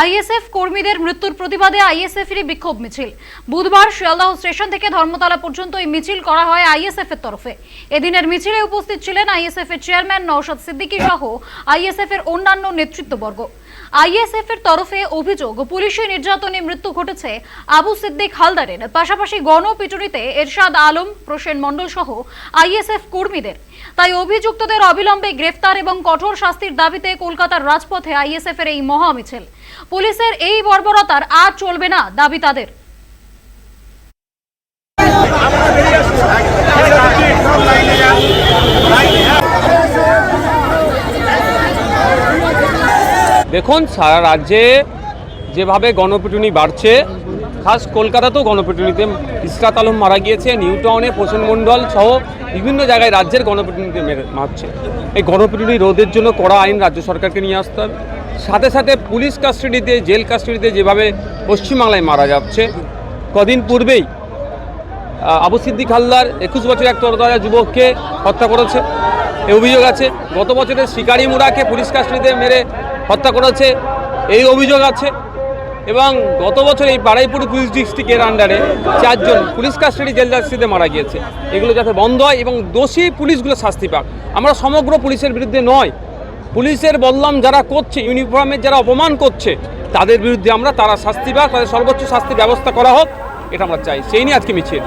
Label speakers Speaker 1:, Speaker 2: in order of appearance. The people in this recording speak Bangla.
Speaker 1: আইএসএফ কর্মীদের মৃত্যুর প্রতিবাদে আইএসএফ এর বিক্ষোভ মিছিল। বুধবার শিয়ালদহ স্টেশন থেকে ধর্মতলা পর্যন্ত এই মিছিল করা হয় আইএসএফ এর তরফে। এদিনের মিছিলে উপস্থিত ছিলেন আইএসএফ এর চেয়ারম্যান নওশাদ সিদ্দিকী সহ আইএসএফ এর অন্যান্য নেতৃত্ববর্গ। আইএসএফ এর তরফে অভিযোগ, পুলিশি নির্যাতনে মৃত্যু ঘটেছে আবু সিদ্দিক হালদারের। পাশাপাশি গণপিটুনিতে এরশাদ আলম, প্রসেন মণ্ডল সহ আইএসএফ কর্মীদের। তাই অভিযুক্তদের অবিলম্বে গ্রেফতার এবং কঠোর শাস্তির দাবিতে কলকাতার রাজপথে আইএসএফ এর এই মহা মিছিল পুলিশের এই বর্বরতার আর চলবে না দাবি তাদের।
Speaker 2: দেখুন, সারা রাজ্যে যেভাবে গণপিটুনি বাড়ছে, খাস কলকাতাতেও গণপিটুনিতে ইসরাত আলম মারা গিয়েছে নিউ টাউনে প্রসেন মণ্ডল সহ বিভিন্ন জায়গায় রাজ্যের গণপিটুনিতে মেরে মারছে। এই গণপিটুনি রোধের জন্য কড়া আইন রাজ্য সরকারকে নিয়ে আসতে হবে। সাথে সাথে পুলিশ কাস্টাডিতে, জেল কাস্টাডিতে যেভাবে পশ্চিমবাংলায় মারা যাচ্ছে, কদিন পূর্বেই আবু সিদ্দিক হালদার একুশ বছর এক তরতাজা যুবককে হত্যা করেছে। এই অভিযোগ আছে, গত বছরের শিকারি মুড়াকে পুলিশ কাস্টডিতে মেরে হত্যা করেছে। এই অভিযোগ আছে। এবং গত বছর এই বারাইপুর পুলিশ ডিস্ট্রিক্টের আন্ডারে চারজন পুলিশ কাস্টডি জেল কাস্টডিতে মারা গিয়েছে। এগুলো যাতে বন্ধ হয় এবং দোষী পুলিশগুলো শাস্তি পাক। আমরা সমগ্র পুলিশের বিরুদ্ধে নয়। পুলিশের বললাম যারা করছে ইউনিফর্মের যারা অপমান করছে, তাদের বিরুদ্ধে আমরা তারা শাস্তি পাক, তাদের সর্বোচ্চ শাস্তির ব্যবস্থা করা হোক, এটা আমরা চাই। সেই নিয়ে আজকে মিছিল।